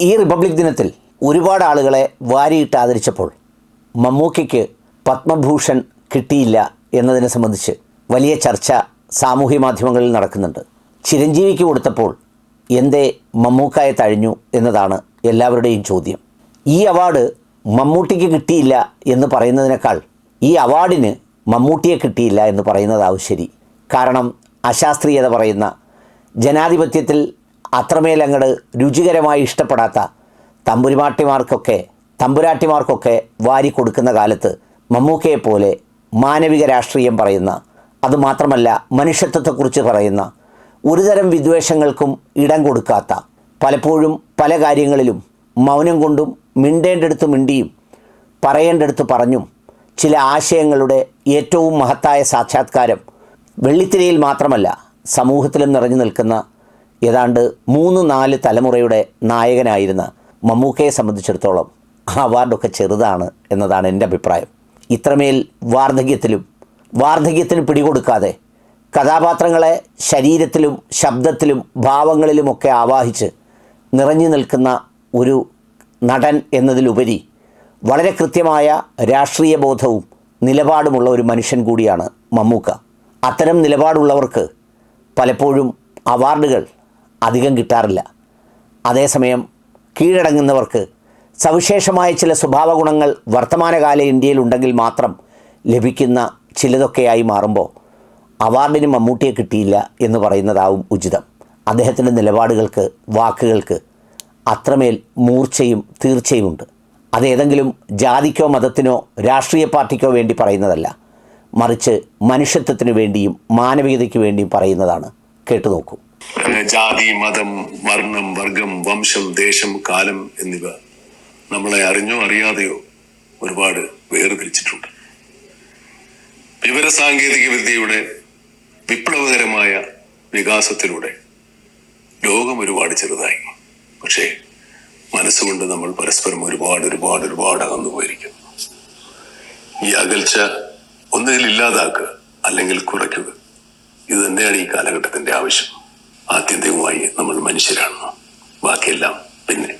ഈ റിപ്പബ്ലിക് ദിനത്തിൽ ഒരുപാട് ആളുകളെ വാരിയിട്ട് ആദരിച്ചപ്പോൾ മമ്മൂക്കയ്ക്ക് പത്മഭൂഷൺ കിട്ടിയില്ല എന്നതിനെ സംബന്ധിച്ച് വലിയ ചർച്ച സാമൂഹ്യ മാധ്യമങ്ങളിൽ നടക്കുന്നുണ്ട്. ചിരഞ്ജീവിക്ക് കൊടുത്തപ്പോൾ എന്തേ മമ്മൂക്കായെ തഴഞ്ഞു എന്നതാണ് എല്ലാവരുടെയും ചോദ്യം. ഈ അവാർഡ് മമ്മൂട്ടിക്ക് കിട്ടിയില്ല എന്ന് പറയുന്നതിനേക്കാൾ ഈ അവാർഡിന് മമ്മൂട്ടിയെ കിട്ടിയില്ല എന്ന് പറയുന്നതാവും ശരി കാരണം അശാസ്ത്രീയത പറയുന്ന ജനാധിപത്യത്തിൽ അത്രമേൽ അങ്ങട് രുചികരമായി ഇഷ്ടപ്പെടാത്ത തമ്പുരിമാട്ടിമാർക്കൊക്കെ തമ്പുരാട്ടിമാർക്കൊക്കെ വാരി കൊടുക്കുന്ന കാലത്ത് മമ്മൂക്കയെ പോലെ മാനവിക രാഷ്ട്രീയം പറയുന്ന അതുമാത്രമല്ല മനുഷ്യത്വത്തെക്കുറിച്ച് പറയുന്ന ഒരുതരം വിദ്വേഷങ്ങൾക്കും ഇടം കൊടുക്കാത്ത പലപ്പോഴും പല കാര്യങ്ങളിലും മൗനം കൊണ്ടും മിണ്ടേണ്ടടുത്ത് മിണ്ടിയും പറയേണ്ടടുത്ത് പറഞ്ഞും ചില ആശയങ്ങളുടെ ഏറ്റവും മഹത്തായ സാക്ഷാത്കാരം വെള്ളിത്തിരയിൽ മാത്രമല്ല സമൂഹത്തിലും നിറഞ്ഞു നിൽക്കുന്ന ഏതാണ്ട് മൂന്ന് നാല് തലമുറയുടെ നായകനായിരുന്ന മമ്മൂക്കയെ സംബന്ധിച്ചിടത്തോളം ആ അവാർഡൊക്കെ ചെറുതാണ് എന്നതാണ് എന്റെ അഭിപ്രായം. ഇത്രമേൽ വാർദ്ധക്യത്തിലും വാർദ്ധക്യത്തിന് പിടികൊടുക്കാതെ കഥാപാത്രങ്ങളെ ശരീരത്തിലും ശബ്ദത്തിലും ഭാവങ്ങളിലുമൊക്കെ ആവാഹിച്ച് നിറഞ്ഞു നിൽക്കുന്ന ഒരു നടൻ എന്നതിലുപരി വളരെ കൃത്യമായ രാഷ്ട്രീയ ബോധവും നിലപാടുമുള്ള ഒരു മനുഷ്യൻ കൂടിയാണ് മമ്മൂക്ക. അത്തരം നിലപാടുള്ളവർക്ക് പലപ്പോഴും അവാർഡുകൾ അധികം കിട്ടാറില്ല. അതേസമയം കീഴടങ്ങുന്നവർക്ക് സവിശേഷമായ ചില സ്വഭാവ ഗുണങ്ങൾ വർത്തമാനകാല ഇന്ത്യയിൽ ഉണ്ടെങ്കിൽ മാത്രം ലഭിക്കുന്ന ചിലതൊക്കെയായി മാറുമ്പോൾ അവാർഡിന് മമ്മൂട്ടിയെ കിട്ടിയില്ല എന്ന് പറയുന്നതാവും ഉചിതം. അദ്ദേഹത്തിന്റെ നിലപാടുകൾക്ക് വാക്കുകൾക്ക് അത്രമേൽ മൂർച്ചയും തീർച്ചയുമുണ്ട്. അതേതെങ്കിലും ജാതിക്കോ മതത്തിനോ രാഷ്ട്രീയ പാർട്ടിക്കോ വേണ്ടി പറയുന്നതല്ല. മറിച്ച് മനുഷ്യത്വത്തിനു വേണ്ടിയും മാനവികതയ്ക്ക് വേണ്ടിയും പറയുന്നതാണ്. കേട്ടു നോക്കൂ. അങ്ങനെ ജാതി മതം വർണം വർഗം വംശം ദേശം കാലം എന്നിവ നമ്മളെ അറിഞ്ഞോ അറിയാതെയോ ഒരുപാട് വേർതിരിച്ചിട്ടുണ്ട്. വിവരസാങ്കേതിക വിദ്യയുടെ വിപ്ലവകരമായ വികാസത്തിലൂടെ ലോകം ഒരുപാട് ചെറുതായി. പക്ഷേ മനസ്സുകൊണ്ട് നമ്മൾ പരസ്പരം ഒരുപാട് ഒരുപാട് ഒരുപാട് അകന്നു പോയിരിക്കുന്നു. ഈ അകൽച്ച ഒന്നുകിൽ ഇല്ലാതാക്കുക അല്ലെങ്കിൽ കുറയ്ക്കുക. ഇത് തന്നെയാണ് ഈ കാലഘട്ടത്തിന്റെ ആവശ്യം. ആത്യന്തികമായി നമ്മൾ മനുഷ്യരാണ് ബാക്കിയെല്ലാം പിന്നെ